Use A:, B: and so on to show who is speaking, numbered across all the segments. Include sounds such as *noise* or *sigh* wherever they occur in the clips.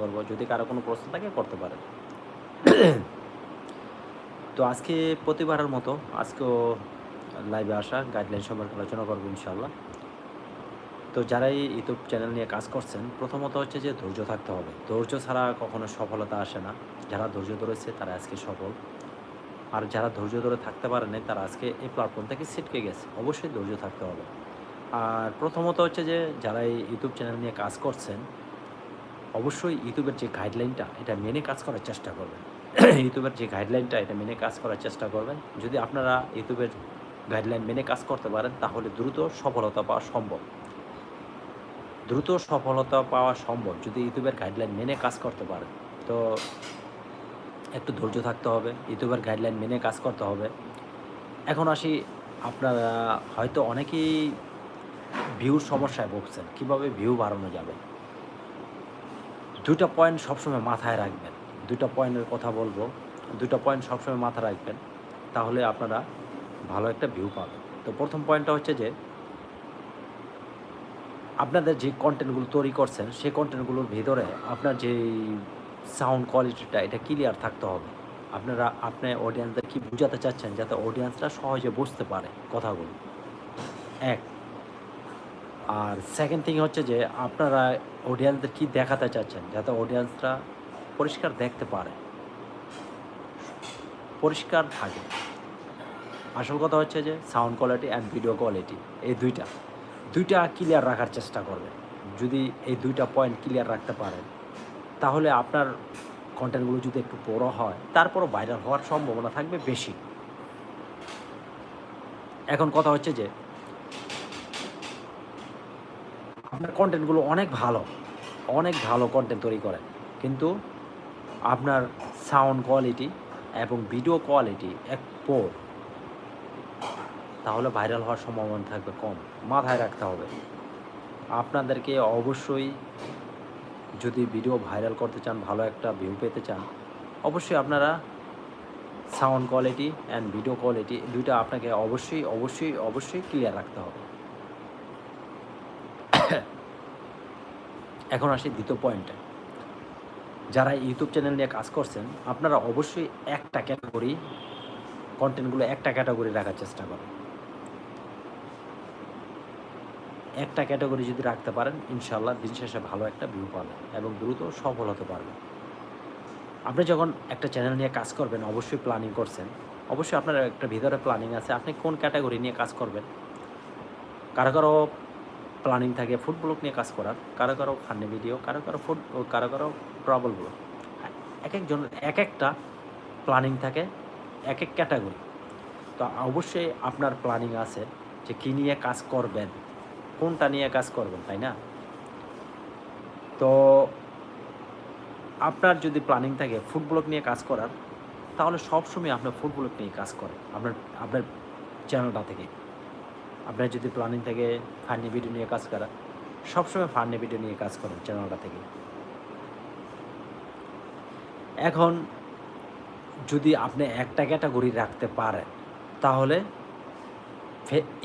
A: করব যদি কারও কোনো প্রশ্ন থাকে করতে পারেন। তো আজকে প্রতিবারের মতো, আজকেও লাইভে আসা গাইডলাইন সম্পর্কে আলোচনা করব ইনশাল্লাহ তো যারাই ইউটিউব চ্যানেল নিয়ে কাজ করছেন, প্রথমত হচ্ছে যে ধৈর্য থাকতে হবে। ধৈর্য ছাড়া কখনো সফলতা আসে না। যারা ধৈর্য ধরেছে, তারা আজকে সফল। আর যারা ধৈর্য ধরে থাকতে পারে নাই, তারা আজকে এই প্ল্যাটফর্ম থেকে ছিটকে গেছে। অবশ্যই ধৈর্য থাকতে হবে। আর প্রথমত হচ্ছে যে যারা এই ইউটিউব চ্যানেল নিয়ে কাজ করছেন অবশ্যই ইউটিউবের যে গাইডলাইনটা এটা মেনে কাজ করার চেষ্টা করবেন। *clears throat* ইউটিউবের যে গাইডলাইনটা এটা মেনে কাজ করার চেষ্টা করবেন। যদি আপনারা ইউটিউবের গাইডলাইন মেনে কাজ করতে পারেন, তাহলে দ্রুত সফলতা পাওয়া সম্ভব। দ্রুত সফলতা পাওয়া সম্ভব, যদি ইউটিউবের গাইডলাইন মেনে কাজ করতে পারেন। তো একটু ধৈর্য থাকতে হবে, ইউটিউবের গাইডলাইন মেনে কাজ করতে হবে। এখন আসি, আপনারা হয়তো অনেকেই ভিউর সমস্যায় ভুগছেন। কীভাবে ভিউ বাড়ানো যাবে? দুইটা পয়েন্ট সবসময় মাথায় রাখবেন। দুইটা পয়েন্টের কথা বলব। দুইটা পয়েন্ট সবসময় মাথায় রাখবেন। তাহলে আপনারা ভালো একটা ভিউ পাবেন। তো প্রথম পয়েন্টটা হচ্ছে যে, আপনাদের যে কন্টেন্টগুলো তৈরি করছেন, সেই কন্টেন্টগুলোর ভিতরে আপনার যে সাউন্ড কোয়ালিটিটা এটা ক্লিয়ার থাকতে হবে। আপনারা, আপনি অডিয়েন্সদের কি বোঝাতে চাচ্ছেন? যাতে অডিয়েন্সরা সহজে বুঝতে পারে কথাগুলো। এক আর সেকেন্ড থিং হচ্ছে যে, আপনারা অডিয়েন্সদের কি দেখাতে চাচ্ছেন? যাতে অডিয়েন্সরা পরিষ্কার দেখতে পারে। পরিষ্কার থাকে। আসল কথা হচ্ছে যে sound quality and video quality এই দুইটা। দুইটা ক্লিয়ার রাখার চেষ্টা করবেন। যদি এই দুইটা পয়েন্ট ক্লিয়ার রাখতে পারেন, তাহলে আপনার কন্টেন্টগুলো যদি একটু বড় হয়, তারপরও ভাইরাল হওয়ার সম্ভাবনা থাকবে বেশি। এখন কথা হচ্ছে যে আপনার কন্টেন্টগুলো অনেক ভালো অনেক ভালো কন্টেন্ট তৈরি করেন কিন্তু আপনার সাউন্ড কোয়ালিটি এবং ভিডিও কোয়ালিটি এক পোর তাহলে ভাইরাল হওয়ার সম্ভাবনা থাকবে কম। মাথায় রাখতে হবে। আপনাদেরকে অবশ্যই যদি ভিডিও ভাইরাল করতে চান, ভালো একটা ভিউ পেতে চান, অবশ্যই আপনারা sound quality and video quality দুইটা আপনাকে অবশ্যই অবশ্যই অবশ্যই ক্লিয়ার রাখতে হবে। এখন আসি দ্বিতীয় পয়েন্টে যারা ইউটিউব চ্যানেল নিয়ে কাজ করছেন, আপনারা অবশ্যই একটা ক্যাটাগরি কন্টেন্টগুলো একটা ক্যাটাগরি রাখার চেষ্টা করেন। একটা ক্যাটাগরি যদি রাখতে পারেন ইনশাল্লাহ দিন শেষে ভালো একটা ভিউ পাবেন এবং দ্রুত সফল হতে পারবেন। আপনি যখন একটা চ্যানেল নিয়ে কাজ করবেন, অবশ্যই প্ল্যানিং করছেন। অবশ্যই আপনার একটা ভিতরে প্ল্যানিং আছে। আপনি কোন ক্যাটাগরি নিয়ে কাজ করবেন? কারও কারও প্ল্যানিং থাকে ফুড ব্লগ নিয়ে কাজ করার। কারও কারও ফান্নি ভিডিও কারও কারও ফুড কারও কারও ট্রাভেল ব্লগ এক একজন, এক একটা প্ল্যানিং থাকে, এক এক ক্যাটাগরি তো অবশ্যই আপনার প্ল্যানিং আছে যে কী নিয়ে কাজ করবেন, কোনটা নিয়ে কাজ করবেন, তাই না? তো আপনার যদি প্ল্যানিং থাকে ফুড ব্লগ নিয়ে কাজ করার, তাহলে সবসময় আপনার ফুড ব্লগ নিয়ে কাজ করেন, আপনার আপনার চ্যানেলটা থেকে। আপনার যদি প্ল্যানিং থাকে ফান্নি ভিডিও নিয়ে কাজ করা সবসময় ফান্নি ভিডিও নিয়ে কাজ করেন চ্যানেলটা থেকে। এখন যদি আপনি একটা ক্যাটাগরি রাখতে পারেন, তাহলে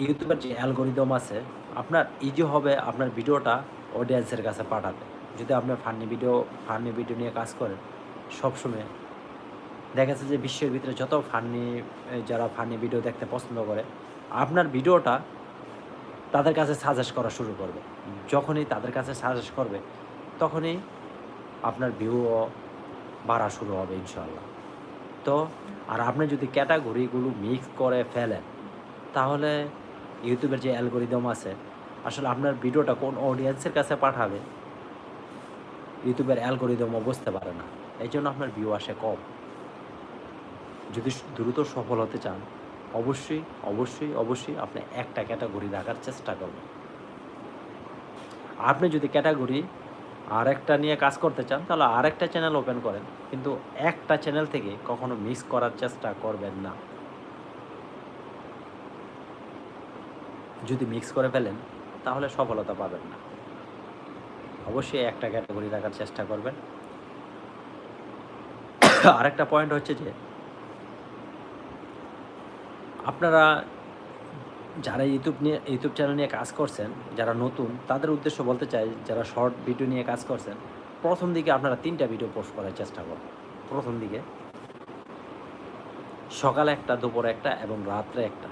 A: ইউটিউবের যে অ্যালগোরিদম আছে, আপনার ইজি হবে আপনার ভিডিওটা অডিয়েন্সের কাছে পাঠাতে। যদি আপনার ফান্নি ভিডিও ফান্নি ভিডিও নিয়ে কাজ করেন, সবসময় দেখা যাচ্ছে যে বিশ্বের ভিতরে যত ফান্নি যারা ফান্নি ভিডিও দেখতে পছন্দ করে আপনার ভিডিওটা তাদের কাছে সাজেস্ট করা শুরু করবে। যখনই তাদের কাছে সাজেস্ট করবে, তখনই আপনার ভিউও বাড়া শুরু হবে ইনশাল্লাহ তো, আর আপনি যদি ক্যাটাগরিগুলো মিক্স করে ফেলেন, তাহলে ইউটিউবের যে অ্যালগোরিদম আছে, আসলে আপনার ভিডিওটা কোন অডিয়েন্সের কাছে পাঠাবে, ইউটিউবের অ্যালগোরিদমও বুঝতে পারে না। এই জন্য আপনার ভিউ আসে কম। যদি দ্রুত সফল হতে চান অবশ্যই অবশ্যই অবশ্যই আপনি একটা ক্যাটাগরি রাখার চেষ্টা করবেন। আপনি যদি ক্যাটাগরি আর একটা নিয়ে কাজ করতে চান, তাহলে আরেকটা চ্যানেল ওপেন করেন, কিন্তু একটা চ্যানেল থেকে কখনো মিস করার চেষ্টা করবেন না। যদি মিক্স করে ফেলেন, তাহলে সফলতা পাবেন না। অবশ্যই একটা ক্যাটাগরি রাখার চেষ্টা করবেন। আরেকটা পয়েন্ট হচ্ছে যে আপনারা যারা ইউটিউব নিয়ে ইউটিউব চ্যানেল নিয়ে কাজ করছেন, যারা নতুন, তাদের উদ্দেশ্য বলতে চাই, যারা শর্ট ভিডিও নিয়ে কাজ করছেন, প্রথম দিকে আপনারা তিনটা ভিডিও পোস্ট করার চেষ্টা করুন। প্রথম দিকে, সকালে একটা, দুপুরে একটা এবং রাত্রে একটা।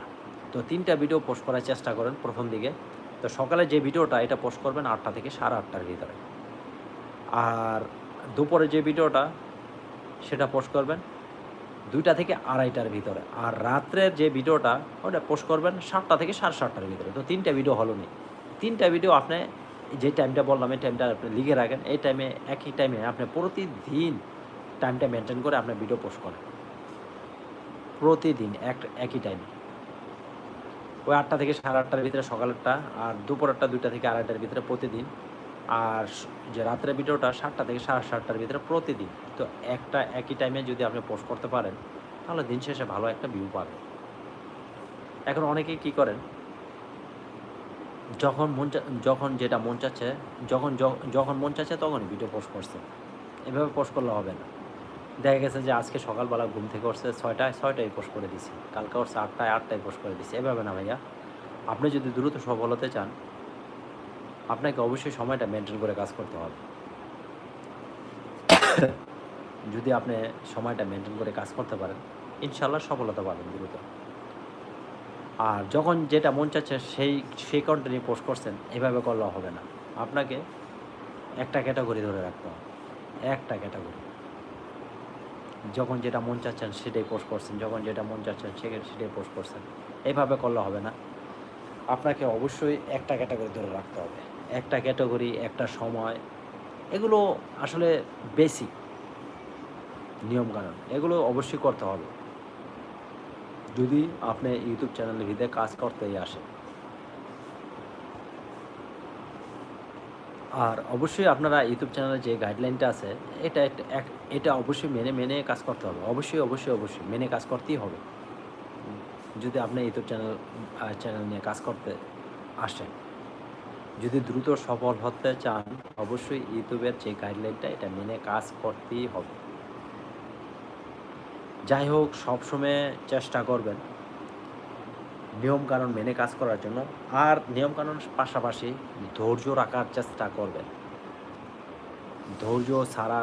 A: তো তিনটা ভিডিও পোস্ট করার চেষ্টা করেন প্রথম দিকে। তো সকালে যে ভিডিওটা এটা পোস্ট করবেন আটটা থেকে সাড়ে আটটার ভিতরে। আর দুপুরে যে ভিডিওটা সেটা পোস্ট করবেন। দুইটা থেকে আড়াইটার ভিতরে। আর রাত্রের যে ভিডিওটা, ওটা পোস্ট করবেন সাতটা থেকে সাড়ে সাতটার ভিতরে। তো তিনটা ভিডিও হলো নি। তিনটা ভিডিও আপনি যে টাইমটা বললাম, এই টাইমটা আপনি লিখে রাখেন। এই টাইমে একই টাইমে আপনি প্রতিদিন টাইমটা মেনটেন করে আপনার ভিডিও পোস্ট করেন। প্রতিদিন এক, একই টাইমে ওই আটটা থেকে সাড়ে আটটার ভিতরে সকালেরটা আর দুপুরেরটা দুইটা থেকে আড়াইটার ভিতরে প্রতিদিন আর যে রাত্রের ভিডিওটা সাতটা থেকে সাড়ে সাতটার ভিতরে প্রতিদিন। তো একটা একই টাইমে যদি আপনি পোস্ট করতে পারেন, তাহলে দিন শেষে ভালো একটা ভিউ পাবেন। এখন অনেকেই কি করেন? যখন মন যখন যেটা মন চাচ্ছে, যখন যখন মন চাচ্ছে তখনই ভিডিও পোস্ট করছে। এভাবে পোস্ট করলে হবে না। দেখা গেছে যে আজকে সকালবেলা ঘুম থেকে উঠছে ছয়টায় ছয়টায় পোস্ট করে দিছি। কালকে উঠছে আটটায় আটটায় পোস্ট করে দিছি। এভাবে না ভাইয়া। আপনি যদি দ্রুত সফল হতে চান আপনাকে অবশ্যই সময়টা মেনটেন করে কাজ করতে হবে। যদি আপনি সময়টা মেনটেন করে কাজ করতে পারেন ইনশাল্লাহ সফলতা পাবেন দ্রুত। আর যখন যেটা মন চাচ্ছে সেই সেই কন্টেন্ট পোস্ট করছেন, এভাবে করলে হবে না। আপনাকে একটা ক্যাটাগরি ধরে রাখতে হবে। একটা ক্যাটাগরি যখন যেটা মন চাচ্ছেন সেটাই পোস্ট করছেন, যখন যেটা মন চাচ্ছেন সেটাই পোস্ট করছেন। এইভাবে করলে হবে না। আপনাকে অবশ্যই একটা ক্যাটাগরি ধরে রাখতে হবে। একটা ক্যাটাগরি একটা সময়, এগুলো আসলে বেসিক নিয়মকানুন, এগুলো অবশ্যই করতে হবে। যদি আপনি ইউটিউব চ্যানেলের ভিতরে কাজ করতেই আসেন। আর অবশ্যই আপনারা ইউটিউব চ্যানেলে যে গাইডলাইনটা আছে, এটা এটা অবশ্যই মেনে মেনে কাজ করতে হবে। অবশ্যই অবশ্যই অবশ্যই মেনে কাজ করতেই হবে। যদি আপনি ইউটিউব চ্যানেল চ্যানেল নিয়ে কাজ করতে আসেন, যদি দ্রুত সফল হতে চান, অবশ্যই ইউটিউবের যে গাইডলাইনটা এটা মেনে কাজ করতেই হবে। যাই হোক, সবসময় চেষ্টা করবেন নিয়মকানুন মেনে কাজ করার জন্য। আর নিয়মকানুন পাশাপাশি ধৈর্য রাখার চেষ্টা করবেন। ধৈর্য ছাড়া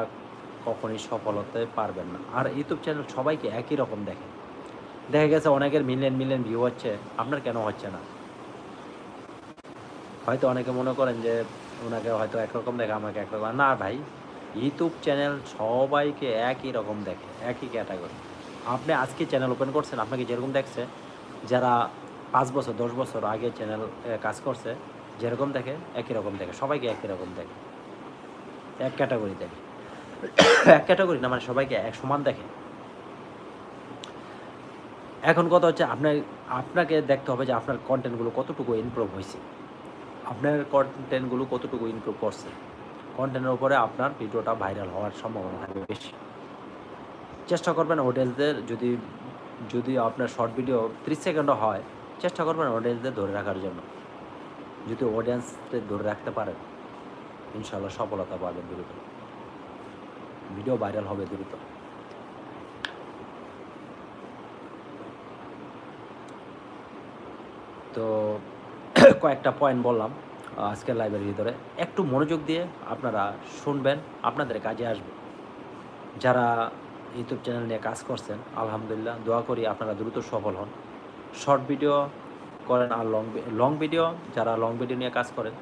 A: কখনই সফল হতে পারবেন না। আর ইউটিউব চ্যানেল সবাইকে একই রকম দেখে। দেখা গেছে অনেকের মিলিয়ন মিলিয়ন ভিউ হচ্ছে। আপনার কেন হচ্ছে না? হয়তো অনেকে মনে করেন যে ওনাকে হয়তো একরকম দেখে আমাকে একরকম না ভাই ইউটিউব চ্যানেল সবাইকে একই রকম দেখে, একই ক্যাটাগরি আপনি আজকে চ্যানেল ওপেন করছেন, আপনাকে যেরকম দেখছে, যারা পাঁচ বছর, দশ বছর আগে চ্যানেল কাজ করছে, যেরকম দেখে, একই রকম দেখে, সবাইকে একই রকম দেখে। এক ক্যাটাগরি দেখে। এক ক্যাটাগরি না মানে সবাইকে এক সমান দেখে। এখন কথা হচ্ছে আপনার, আপনাকে দেখতে হবে যে আপনার কন্টেন্টগুলো কতটুকু ইমপ্রুভ হয়েছে আপনার কন্টেন্টগুলো কতটুকু ইমপ্রুভ করছে। কন্টেন্টের উপরে আপনার ভিডিওটা ভাইরাল হওয়ার সম্ভাবনা থাকবে বেশি। চেষ্টা করবেন অডিয়েন্সদের যদি যদি আপনার শর্ট ভিডিও ত্রিশ সেকেন্ডও হয়, চেষ্টা করবেন অডিয়েন্সদের ধরে রাখার জন্য। যদি অডিয়েন্সদের ধরে রাখতে পারেন ইনশাল্লাহ সফলতা পাবেন দ্রুত। ভিডিও ভাইরাল হবে দ্রুত। তো *coughs* কয়েকটা পয়েন্ট বললাম আজকের লাইব্রেরির ভিতরে। একটু মনোযোগ দিয়ে আপনারা শুনবেন, আপনাদের কাজে আসবে। যারা ইউটিউব চ্যানেল নিয়ে কাজ করছেন, আলহামদুলিল্লাহ, দোয়া করি আপনারা দ্রুত সফল হন। শর্ট ভিডিও করেন আর লং লং ভিডিও যারা লং ভিডিও নিয়ে কাজ করেন,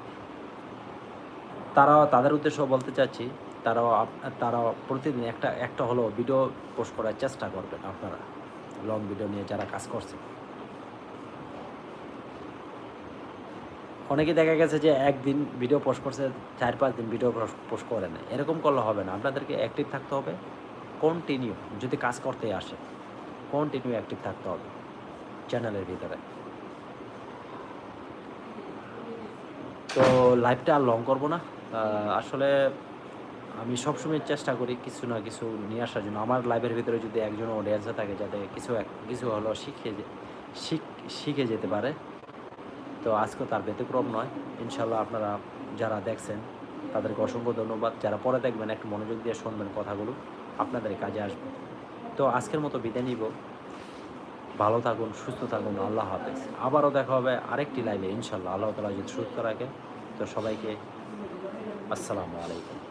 A: তারাও তাদের উদ্দেশ্য বলতে চাচ্ছি, তারাও আপ- তারা প্রতিদিন একটা একটা হলো ভিডিও পোস্ট করার চেষ্টা করবেন আপনারা লং ভিডিও নিয়ে যারা কাজ করছেন। অনেকে দেখা গেছে যে একদিন ভিডিও পোস্ট করছে, চার পাঁচ দিন ভিডিও পোস্ট করে না এরকম করলে হবে না। আপনাদেরকে অ্যাক্টিভ থাকতে হবে। কন্টিনিউ যদি কাজ করতে আসে কন্টিনিউ অ্যাক্টিভ থাকতে হবে চ্যানেলের ভিতরে। তো লাইভটা আর লং করব না। আসলে আমি সবসময় চেষ্টা করি কিছু না কিছু নিয়ে আসার জন্য। আমার লাইভের ভিতরে যদি একজন অডিয়েন্সে থাকে যাতে কিছু কিছু হলো শিখে শিখ- শিখে যেতে পারে তো আজকে তার ব্যতিক্রম নয়। ইনশাল্লাহ আপনারা যারা দেখছেন, তাদেরকে অসংখ্য ধন্যবাদ। যারা পরে দেখবেন, একটু মনোযোগ দিয়ে শুনবেন কথাগুলো, আপনাদের কাজে আসবে। তো আজকের মতো বিদায় নিব। ভালো থাকুন, সুস্থ থাকুন, আল্লাহ হাফেজ। আবারও দেখা হবে আরেকটি লাইভে ইনশাল্লাহ আল্লাহ তালা যদি সুস্থ রাখে, তো সবাইকে আসসালামু আলাইকুম।